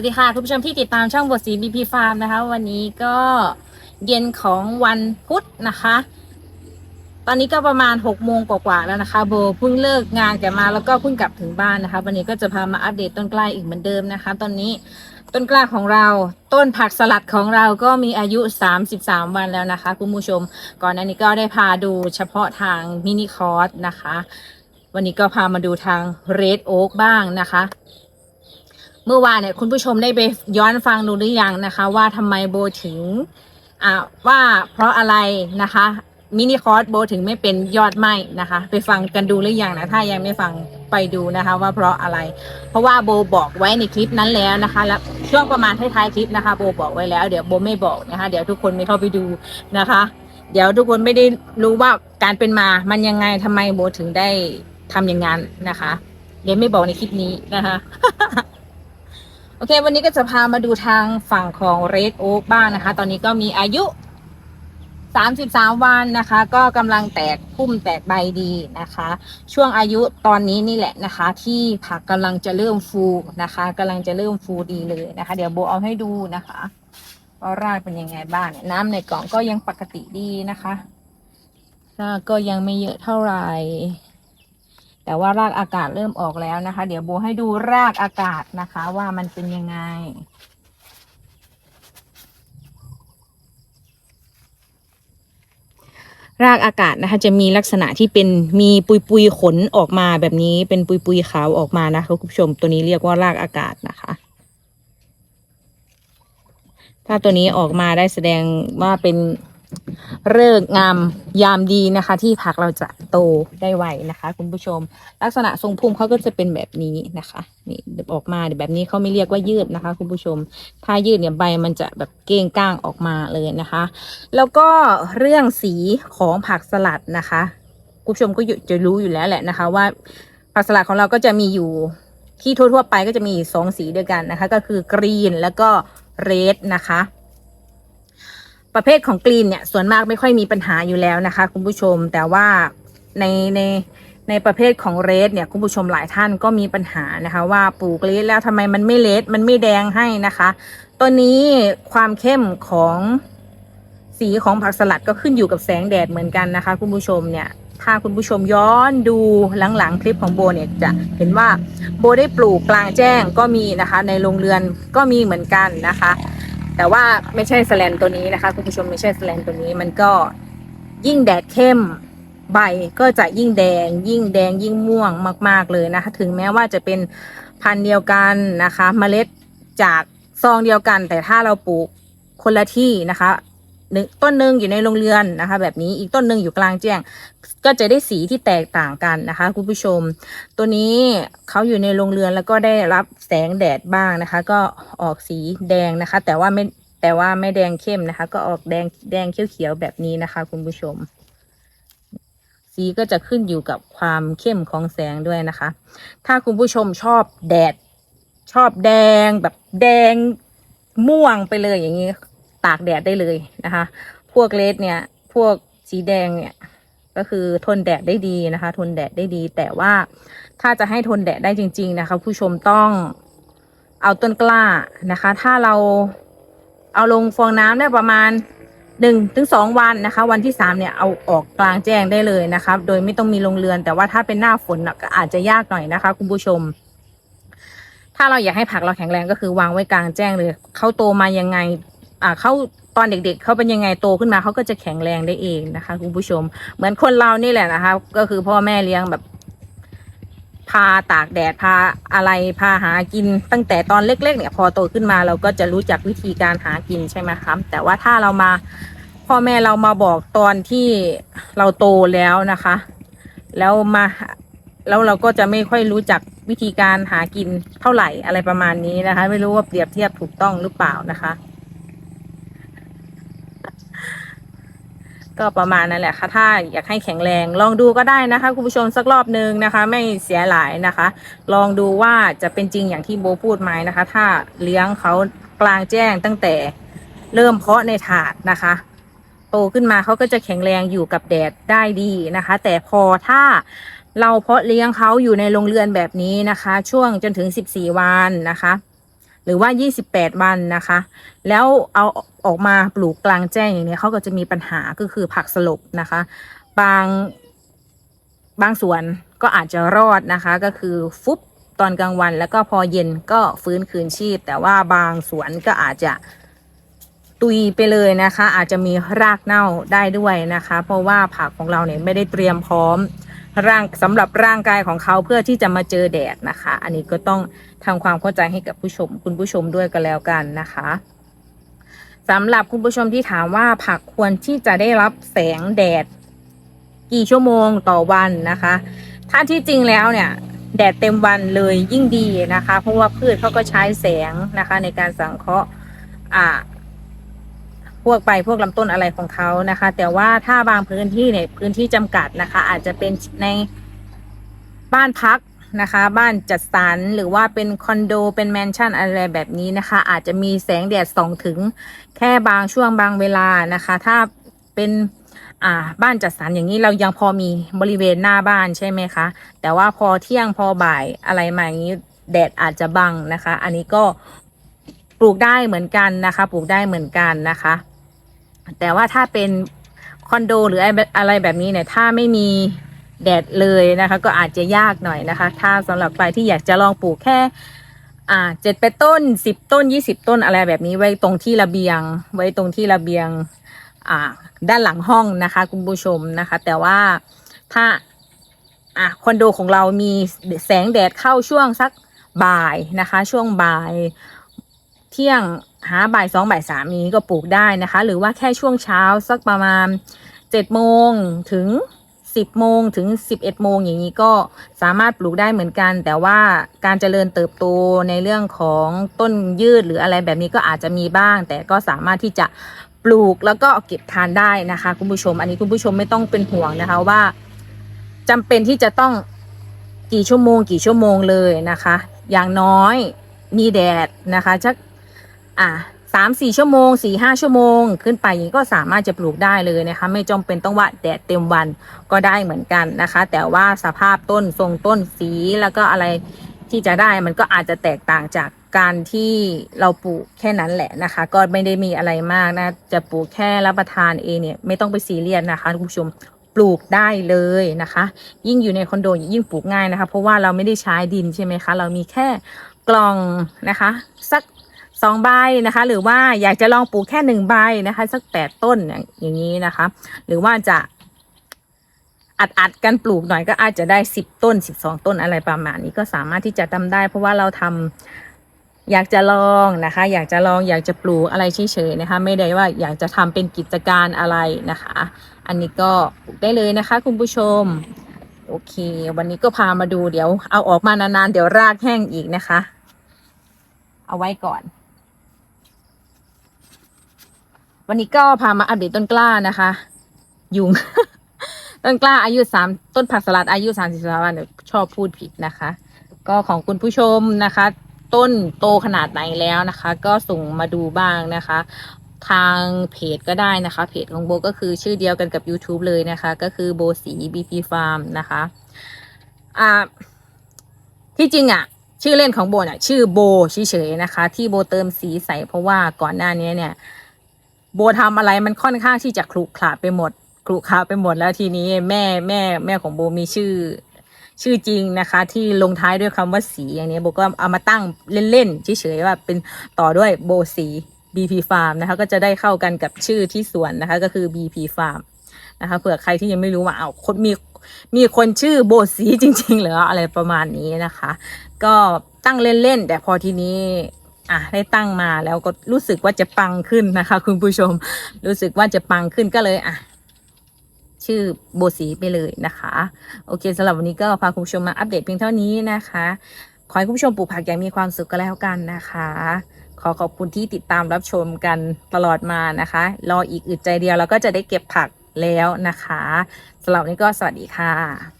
วัสดีค่ะคุณผู้ชมที่ติดตามช่องบทสีบีพีฟาร์มนะคะ วันนี้ก็เย็นของวันพุธนะคะ ตอนนี้ก็ประมาณ6กโมงกว่าๆแล้วนะคะ โบเพิ่งเลิกงานแกมาแล้วก็เพิ่งกลับถึงบ้านนะคะ วันนี้ก็จะพามาอัปเดตต้นกล้าอีกเหมือนเดิมนะคะ ตอนนี้ต้นกล้าของเราต้นผักสลัดของเราก็มีอายุ 33 วันแล้วนะคะ คุณผู้ชม ก่อนหน้านี้ก็ได้พาดูเฉพาะทางมินิคอร์สนะคะ วันนี้ก็พามาดูทางเรดโอ๊กบ้างนะคะ เมื่อวานเนี่ยคุณผู้ชมได้ไปย้อนฟังดูหรือยังนะคะ ว่าทำไมโบถึงอ่าว่าเพราะอะไรนะคะมินิคอร์สโบถึงไม่เป็นยอดไหมนะคะ ไปฟังกันดูหรือยังนะถ้ายังไม่ฟังไปดูนะคะ ว่าเพราะอะไร เพราะว่าโบบอกไว้ในคลิปนั้นแล้วนะคะ แล้วช่วงประมาณท้ายๆคลิปนะคะ โบบอกไว้แล้ว เดี๋ยวโบไม่บอกนะคะ เดี๋ยวทุกคนไม่เข้าไปดูนะคะ เดี๋ยวทุกคนไม่ได้รู้ว่าการเป็นมามันยังไงทำไมโบถึงได้ทำอย่างนั้นนะคะเดี๋ยวไม่บอกในคลิปนี้นะคะ โอเค วันนี้ก็จะพามาดูทางฝั่งของ Red Oak บ้างนะคะ ตอนนี้ก็มีอายุ 33 วันนะคะ ก็กำลังแตกพุ่มแตกใบดีนะคะ ช่วงอายุตอนนี้นี่แหละนะคะ ที่ผักกำลังจะเริ่มฟูนะคะกำลังจะเริ่มฟูดีเลยนะคะ เดี๋ยวโบเอาให้ดูนะคะว่ารากเป็นยังไงบ้างเนี่ยน้ำในกล่องก็ยังปกติดีนะคะก็ยังไม่เยอะเท่าไหร่ แต่ว่ารากอากาศเริ่มออกแล้วนะคะ เดี๋ยวโบให้ดูรากอากาศนะคะ ว่ามันเป็นยังไง รากอากาศนะคะ จะมีลักษณะที่เป็นมีปุยปุยขนออกมาแบบนี้เป็นปุยปุยขาวออกมานะคะคุณผู้ชมตัวนี้เรียกว่ารากอากาศนะคะ ถ้าตัวนี้ออกมาได้แสดงว่าเป็น เลิกษ์งามยามดีนะคะ ที่ผักเราจะโตได้ไวนะคะ คุณผู้ชม ลักษณะทรงพุ่มเขาก็จะเป็นแบบนี้นะคะนี่ออกมาแบบนี้เขาไม่เรียกว่ายืดนะคะ คุณผู้ชม ถ้ายืดเนี่ยใบมันจะแบบเก้งก้างออกมาเลยนะคะ แล้วก็เรื่องสีของผักสลัดนะคะ คุณผู้ชมก็จะรู้อยู่แล้วแหละนะคะ ว่าผักสลัดของเราก็จะมีอยู่ที่ทั่วๆไปก็จะมีสองสีด้วยกันนะคะ ก็คือกรีนแล้วก็เรดนะคะ ประเภทของกรีนเนี่ยส่วนมากไม่ค่อยมีปัญหาอยู่แล้วนะคะ คุณผู้ชมแต่ว่าในในในประเภทของเรดเนี่ยคุณผู้ชมหลายท่านก็มีปัญหานะคะ ว่าปลูกเรดแล้วทำไมมันไม่เลดมันไม่แดงให้นะคะตัวนี้ความเข้มของสีของผักสลัดก็ขึ้นอยู่กับแสงแดดเหมือนกันนะคะ คุณผู้ชมเนี่ยถ้าคุณผู้ชมย้อนดูหลังๆคลิปของโบเนี่ยจะเห็นว่าโบได้ปลูกกลางแจ้งก็มีนะคะ ในโรงเรือนก็มีเหมือนกันนะคะ แต่ว่าไม่ใช่สแลนตัวนี้นะคะ คุณผู้ชมไม่ใช่สแลนตัวนี้มันก็ยิ่งแดดเข้มใบก็จะยิ่งแดง ยิ่งแดงยิ่งม่วงมาก ๆเลยนะคะ ถึงแม้ว่าจะเป็นพันธุ์เดียวกันนะคะ เมล็ดจากซองเดียวกัน แต่ถ้าเราปลูกคนละที่นะคะ ต้นหนึ่งอยู่ในโรงเรือนนะคะ แบบนี้อีกต้นหนึ่งอยู่กลางแจ้ง ก็จะได้สีที่แตกต่างกันนะคะ คุณผู้ชม ตัวนี้เขาอยู่ในโรงเรือนแล้วก็ได้รับแสงแดดบ้างนะคะ ก็ออกสีแดงนะคะ แต่ว่าไม่แต่ว่าไม่แดงเข้มนะคะ ก็ออกแดงแดงเขียวๆแบบนี้นะคะ คุณผู้ชม สีก็จะขึ้นอยู่กับความเข้มของแสงด้วยนะคะ ถ้าคุณผู้ชมชอบแดดชอบแดงแบบแดงม่วงไปเลยอย่างนี้ ตากแดดได้เลยนะคะ พวกเลดเนี่ย พวกสีแดงเนี่ย ก็คือทนแดดได้ดีนะคะ ทนแดดได้ดี แต่ว่าถ้าจะให้ทนแดดได้จริง ๆ นะคะ ผู้ชมต้องเอาต้นกล้านะคะ ถ้าเราเอาลงฟองน้ำได้ประมาณหนึ่งถึงสองวันนะคะ วันที่สามเนี่ยเอาออกกลางแจ้งได้เลยนะคะโดยไม่ต้องมีโรงเรือน แต่ว่าถ้าเป็นหน้าฝนก็อาจจะยากหน่อยนะคะ คุณผู้ชม ถ้าเราอยากให้ผักเราแข็งแรงก็คือวางไว้กลางแจ้งเลยเขาโตมายังไง อ่าเขาตอนเด็กๆเขาเป็นยังไงโตขึ้นมาเขาก็จะแข็งแรงได้เองนะคะคุณผู้ชม เหมือนคนเรานี่แหละนะคะ ก็คือพ่อแม่เลี้ยงแบบ พาตากแดดพาอะไรพาหากินตั้งแต่ตอนเล็ก ๆ เนี่ย พอโตขึ้นมาเราก็จะรู้จักวิธีการหากินใช่ไหมครับแต่ว่าถ้าเรามาพ่อแม่เรามาบอกตอนที่เราโตแล้วนะคะ แล้วมาแล้วเราก็จะไม่ค่อยรู้จักวิธีการหากินเท่าไหร่อะไรประมาณนี้นะคะ ไม่รู้ว่าเปรียบเทียบถูกต้องหรือเปล่านะคะ ก็ประมาณนั้นแหละค่ะ ถ้าอยากให้แข็งแรงลองดูก็ได้นะคะคุณผู้ชมสักรอบนึงนะคะ ไม่เสียหลายนะคะ ลองดูว่าจะเป็นจริงอย่างที่โบพูดไหมนะคะ ถ้าเลี้ยงเขากลางแจ้งตั้งแต่เริ่มเพาะในถาดนะคะ โตขึ้นมาเขาก็จะแข็งแรงอยู่กับแดดได้ดีนะคะ แต่พอถ้าเราเพาะเลี้ยงเขาอยู่ในโรงเรือนแบบนี้นะคะ ช่วงจนถึง 14 วันนะคะ หรือว่า 28 วันนะคะ แล้วเอาออกมาปลูกกลางแจ้งอย่างนี้เขาก็จะมีปัญหาก็คือผักสลบนะคะ บางบางสวนก็อาจจะรอดนะคะ ก็คือฟุบตอนกลางวัน แล้วก็พอเย็นก็ฟื้นคืนชีพ แต่ว่าบางสวนก็อาจจะตุยไปเลยนะคะ อาจจะมีรากเน่าได้ด้วยนะคะ เพราะว่าผักของเราเนี่ยไม่ได้เตรียมพร้อม ร่างสำหรับร่างกายของเขาเพื่อที่จะมาเจอแดดนะคะ อันนี้ก็ต้องทำความเข้าใจให้กับผู้ชม คุณผู้ชมด้วยกันแล้วกันนะคะสำหรับคุณผู้ชมที่ถามว่าผักควรที่จะได้รับแสงแดด กี่ชั่วโมงต่อวันนะคะ ถ้าที่จริงแล้วเนี่ย แดดเต็มวันเลยยิ่งดีนะคะ เพราะว่าพืชเขาก็ใช้แสงนะคะ ในการสังเคราะห์ พวกใบพวกลำต้นอะไรของเขานะคะ แต่ว่าถ้าบางพื้นที่เนี่ยพื้นที่จำกัดนะคะ อาจจะเป็นในบ้านพักนะคะ บ้านจัดสรรหรือว่าเป็นคอนโดเป็นแมนชั่นอะไรแบบนี้นะคะ อาจจะมีแสงแดดส่องถึงแค่บางช่วงบางเวลานะคะ ถ้าเป็นอ่าบ้านจัดสรรอย่างนี้เรายังพอมีบริเวณหน้าบ้านใช่ไหมคะ แต่ว่าพอเที่ยงพอบ่ายอะไรมาอย่างนี้แดดอาจจะบังนะคะ อันนี้ก็ปลูกได้เหมือนกันนะคะ ปลูกได้เหมือนกันนะคะ แต่ว่าถ้าเป็นคอนโดหรืออะไรแบบนี้เนี่ยถ้าไม่มีแดดเลยนะคะ ก็อาจจะยากหน่อยนะคะ ถ้าสำหรับใครที่อยากจะลองปลูกแค่่าเจ็ดแปดต้นสิบต้นยี่สิบต้นอะไรแบบนี้ไว้ตรงที่ระเบียง ไว้ตรงที่ระเบียงอ่าด้านหลังห้องนะคะคุณผู้ชมนะคะ แต่ว่าถ้าอะคอนโดของเรามีแสงแดดเข้าช่วงสักบ่ายนะคะ ช่วงบ่ายเที่ยง หาบ่ายสองบ่ายสามนี้ก็ปลูกได้นะคะ หรือว่าแค่ช่วงเช้าสักประมาณเจ็ดโมงถึงสิบโมงถึงสิบเอ็ดโมงอย่างนี้ก็สามารถปลูกได้เหมือนกัน แต่ว่าการเจริญเติบโตในเรื่องของต้นยืดหรืออะไรแบบนี้ก็อาจจะมีบ้าง แต่ก็สามารถที่จะปลูกแล้วก็เก็บทานได้นะคะ คุณผู้ชม อันนี้คุณผู้ชมไม่ต้องเป็นห่วงนะคะว่าจำเป็นที่จะต้องกี่ชั่วโมง กี่ชั่วโมงเลยนะคะ อย่างน้อยมีแดดนะคะจะ อะสามสี่ชั่วโมงสี่ห้าชั่วโมง ขึ้นไปอย่างนี้ก็สามารถจะปลูกได้เลยนะคะ ไม่จำเป็นต้องว่าแดดเต็มวันก็ได้เหมือนกันนะคะ แต่ว่าสภาพต้นทรงต้นสีแล้วก็อะไรที่จะได้มันก็อาจจะแตกต่างจากการที่เราปลูกแค่นั้นแหละนะคะ ก็ไม่ได้มีอะไรมากนะ จะปลูกแค่รับประทานเองเนี่ยไม่ต้องไปซีเรียสนะคะคุณผู้ชมปลูกได้เลยนะคะ ยิ่งอยู่ในคอนโดยิ่งปลูกง่ายนะคะ เพราะว่าเราไม่ได้ใช้ดินใช่ไหมคะ เรามีแค่กล่องนะคะ สัก สองใบนะคะ หรือว่าอยากจะลองปลูกแค่หนึ่งใบนะคะ สักแปดต้นอย่างนี้นะคะ หรือว่าจะอัดอัดกันปลูกหน่อยก็อาจจะได้สิบต้นสิบสองต้นอะไรประมาณนี้ก็สามารถที่จะทำได้ เพราะว่าเราทำอยากจะลองนะคะ อยากจะลองอยากจะปลูกอะไรเฉยๆนะคะ ไม่ได้ว่าอยากจะทำเป็นกิจการอะไรนะคะ อันนี้ก็ปลูกได้เลยนะคะ คุณผู้ชม โอเค วันนี้ก็พามาดูเดี๋ยวเอาออกมานานๆเดี๋ยวรากแห้งอีกนะคะ เอาไว้ก่อน วันนี้ก็พามาอัปเดตต้นกล้านะคะ ยุง ต้นกล้าอายุสามต้นผักสลัดอายุสามสิบสามวันเดี๋ยชอบพูดผิดนะคะ ก็ของคุณผู้ชมนะคะ ต้นโตขนาดไหนแล้วนะคะ ก็ส่งมาดูบ้างนะคะ ทางเพจก็ได้นะคะ เพจของโบก็คือชื่อเดียวกันกับ YouTube เลยนะคะ ก็คือโบสี BP Farm นะคะอ่าที่จริงอะชื่อเล่นของโบน่ะ ชื่อโบเฉยๆนะคะ ที่โบเติมสีใส่เพราะว่าก่อนหน้านี้เนี่ย โบทำอะไรมันค่อนข้างที่จะคลุกคลาไปหมดคลุกคลาไปหมดแล้วทีนี้แม่แม่แม่ของโบมีชื่อ ชื่อจริงนะคะ ที่ลงท้ายด้วยคำว่าสีอย่างนี้โบก็เอามาตั้งเล่นๆเฉยๆว่าเป็นต่อด้วยโบสี BP Farm นะคะ ก็จะได้เข้ากันกับชื่อที่สวนนะคะ ก็คือ BP Farm นะคะเผื่อใครที่ยังไม่รู้ว่าเอาคนมีมีคนชื่อโบสีจริง ๆ เหรออะไรประมาณนี้นะคะ ก็ตั้งเล่นๆแต่พอทีนี้ อะได้ตั้งมาแล้วก็รู้สึกว่าจะปังขึ้นนะคะ คุณผู้ชมรู้สึกว่าจะปังขึ้นก็เลยอะชื่อโบสีไปเลยนะคะ โอเคสำหรับวันนี้ก็พาคุณผู้ชมมาอัปเดตเพียงเท่านี้นะคะ ขอให้คุณผู้ชมปลูกผักอย่างมีความสุขก็แล้วกันนะคะ ขอขอบคุณที่ติดตามรับชมกันตลอดมานะคะ รออีกอึดใจเดียวเราก็จะได้เก็บผักแล้วนะคะสำหรับนี้ก็สวัสดีค่ะ